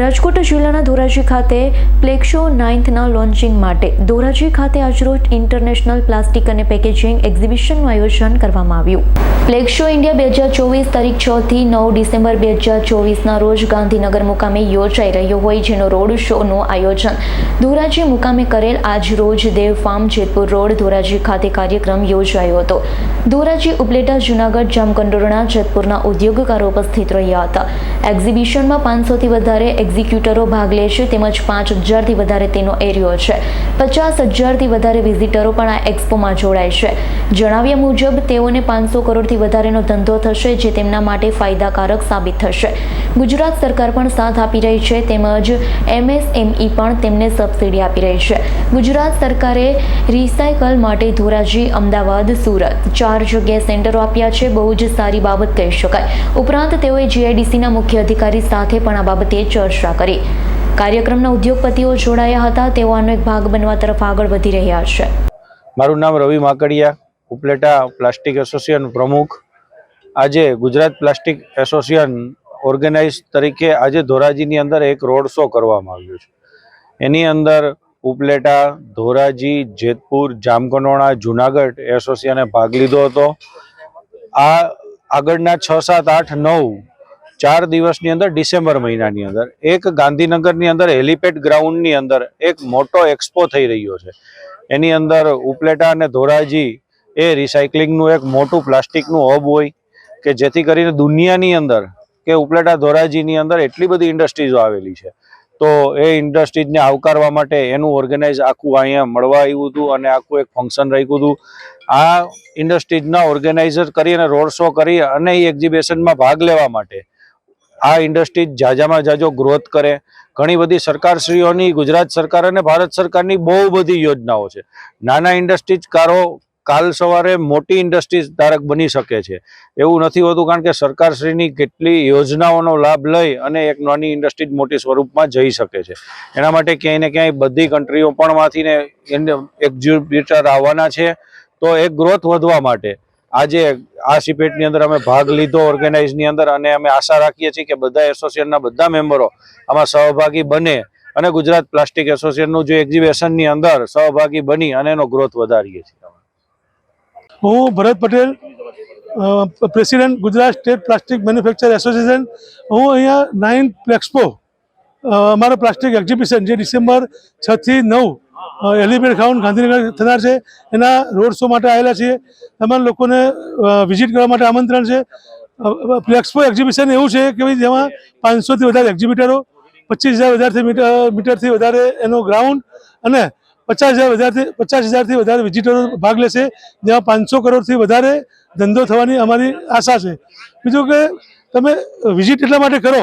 રાજકોટ જિલ્લાના ધોરાજી ખાતે પ્લેક્શો નાઇન્થના લોન્ચિંગ માટે ધોરાજી ખાતે આજરોજ ઇન્ટરનેશનલ પ્લાસ્ટિક અને પેકેજિંગ એક્ઝિબિશનનું આયોજન કરવામાં આવ્યું. પ્લેક્શો ઇન્ડિયા બે હજાર ચોવીસ તારીખ છ થી નવ ડિસેમ્બર બે હજાર ચોવીસના રોજ ગાંધીનગર મુકામે યોજાઈ રહ્યો હોય જેનો રોડ શોનું આયોજન ધોરાજી મુકામે કરેલ આજ રોજ દેવ ફાર્મ જેતપુર રોડ ધોરાજી ખાતે કાર્યક્રમ યોજાયો હતો. ધોરાજી, ઉપલેટા, જુનાગઢ, જામકંડોરણા, જેતપુરના ઉદ્યોગકારો ઉપસ્થિત રહ્યા હતા. એક્ઝિબિશનમાં પાંચસોથી વધારે એક્ઝિક્યુટરો ભાગ લે છે તેમજ પાંચ હજારથી વધારે તેનો એરિયો છે. પચાસ હજારથી વધારે વિઝિટરો પણ આ એક્સપોમાં જોડાય છે. જણાવ્યા મુજબ, તેઓને પાંચસો કરોડથી વધારેનો ધંધો થશે, જે તેમના માટે ફાયદાકારક સાબિત થશે. ગુજરાત સરકાર પણ સાથ આપી રહી છે, તેમજ એમએસએમઈ પણ તેમને સબસિડી આપી રહી છે. ગુજરાત સરકારે રિસાયકલ માટે ધોરાજી, અમદાવાદ, સુરત ચાર જગ્યાએ સેન્ટરો આપ્યા છે, બહુ જ સારી બાબત કહી શકાય. ઉપરાંત તેઓએ જીઆઈડીસીના મુખ્ય અધિકારી સાથે પણ આ બાબતે ચર્ચા કરી. કાર્યક્રમના ઉદ્યોગપતિઓ જોડાયા હતા. તેઓ આનો એક ભાગ બનવા તરફ આગળ વધી રહ્યા છે. મારું નામ રવિ માકડિયા, ઉપલેટા પ્લાસ્ટિક એસોસિએશન પ્રમુખ. આજે ગુજરાત પ્લાસ્ટિક એસોસિએશન ઓર્ગેનાઇઝ તરીકે આજે ધોરાજીની અંદર એક રોડ શો કરવામાં આવ્યો છે. એની અંદર ઉપલેટા, ધોરાજી, જેતપુર જામકંડોણા જુનાગઢ એસોસિએશને ભાગ લીધો હતો. આ આગળના છ, સાત, આઠ, નવ ચાર દિવસની અંદર ડિસેમ્બર મહિનાની અંદર, એક ગાંધીનગરની અંદર હેલિપેડ ગ્રાઉન્ડની અંદર એક મોટો એક્સપો થઈ રહ્યો છે. એની અંદર ઉપલેટા અને ધોરાજી એ રિસાયકલિંગનું એક મોટું પ્લાસ્ટિકનું હબ હોય કે જેથી કરીને દુનિયાની અંદર કે ઉપલેટા, ધોરાજીની અંદર એટલી બધી ઇન્ડસ્ટ્રીઝો આવેલી છે. તો એ ઇન્ડસ્ટ્રીઝને આવકારવા માટે એનું ઓર્ગેનાઇઝ આખું અહીંયા મળવા આવ્યું હતું અને આખું એક ફંક્શન રાખ્યું હતું. આ ઇન્ડસ્ટ્રીઝના ઓર્ગેનાઇઝર કરી અને રોડ શો કરી અને એ એક્ઝિબિશનમાં ભાગ લેવા માટે આ ઇન્ડસ્ટ્રીઝ જાજામાં જાજો ગ્રોથ કરે. ઘણી બધી સરકારશ્રીઓની, ગુજરાત સરકાર અને ભારત સરકારની બહુ બધી યોજનાઓ છે. નાના ઇન્ડસ્ટ્રીઝકારો કાલ સવારે મોટી ઇન્ડસ્ટ્રીઝ ધારક બની શકે છે. એવું નથી હોતું કારણ કે સરકારશ્રીની કેટલી યોજનાઓનો લાભ લઈ અને એક નાની ઇન્ડસ્ટ્રીઝ મોટી સ્વરૂપમાં જઈ શકે છે. એના માટે ક્યાંય ને ક્યાંય બધી કન્ટ્રીઓ પણ માંથીને એક્ઝિબિટર આવવાના છે. તો એક ગ્રોથ વધવા માટે આજે આ સિપેટની અંદર અમે ભાગ લીધો ઓર્ગેનાઇઝની અંદર અને અમે આશા રાખીએ છીએ કે બધા એસોસિએશનના બધા મેમ્બરો આમાં સહભાગી બને અને ગુજરાત પ્લાસ્ટિક એસોસિએશનનું જે એક્ઝિબિશનની અંદર સહભાગી બની અને એનો ગ્રોથ વધારીએ છીએ. હું Bharat Patel president Gujarat state plastic manufacture association. હું અહીંયા નાઇન પ્લેક્સપો અમારો પ્લાસ્ટિક એક્ઝિબિશન જે ડિસેમ્બર છથી નવ એલિફેન્ટ ગ્રાઉન્ડ ગાંધીનગર થનાર છે. એના રોડ શો માટે આવેલા છીએ. તમામ લોકોને વિઝિટ કરવા માટે આમંત્રણ છે. ફ્લેક્સપો એક્ઝિબિશન એવું છે કે ભાઈ જેમાં પાંચસોથી વધારે એક્ઝિબિટરો પચીસ હજાર વધારથી મીટર મીટરથી વધારે એનો ગ્રાઉન્ડ અને પચાસ હજાર વધારથી, પચાસ હજારથી વધારે વિઝિટરો ભાગ લેશે. જેમાં પાંચસો કરોડથી વધારે ધંધો થવાની અમારી આશા છે. બીજું કે તમે વિઝિટ એટલા માટે કરો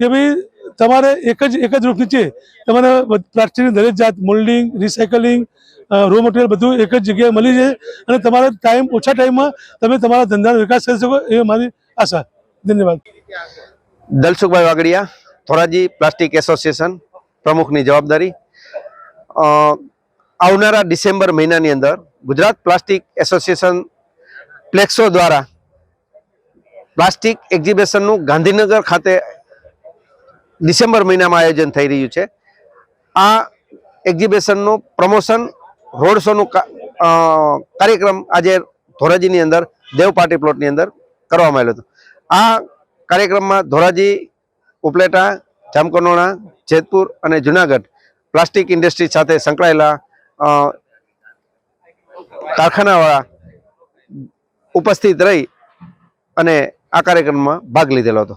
કે ભાઈ તમારે એક જ એક જ રૂફ નીચે તમારે પ્લાસ્ટિકની દરેક જાત મોલ્ડિંગ રિસાયકલિંગ રો મટીરિયલ બધું એક જ જગ્યાએ મળી જાય અને તમારા ટાઈમ ઓછા ટાઈમમાં તમે તમારા ધંધાનો વિકાસ કરી શકો એ મારી આશા. ધન્યવાદ. દલસુખભાઈ વાગડિયા ધોરાજી પ્લાસ્ટિક એસોસિએશન પ્રમુખની જવાબદારી. આવનારા ડિસેમ્બર મહિનાની અંદર ગુજરાત પ્લાસ્ટિક એસોસિએશન પ્લેક્સો દ્વારા પ્લાસ્ટિક એક્ઝિબિશનનું ગાંધીનગર ખાતે ડિસેમ્બર મહિનામાં આયોજન થઈ રહ્યું છે. આ એક્ઝિબિશનનું પ્રમોશન, રોડ શોનું કાર્યક્રમ આજે ધોરાજીની અંદર, દેવ પાર્ટી પ્લોટની અંદર કરવામાં આવેલો હતો. આ કાર્યક્રમમાં ધોરાજી, ઉપલેટા, જામકનોણા, જેતપુર અને જુનાગઢ પ્લાસ્ટિક ઇન્ડસ્ટ્રી સાથે સંકળાયેલા કારખાનાવાળા ઉપસ્થિત રહી અને આ કાર્યક્રમમાં ભાગ લીધેલો હતો.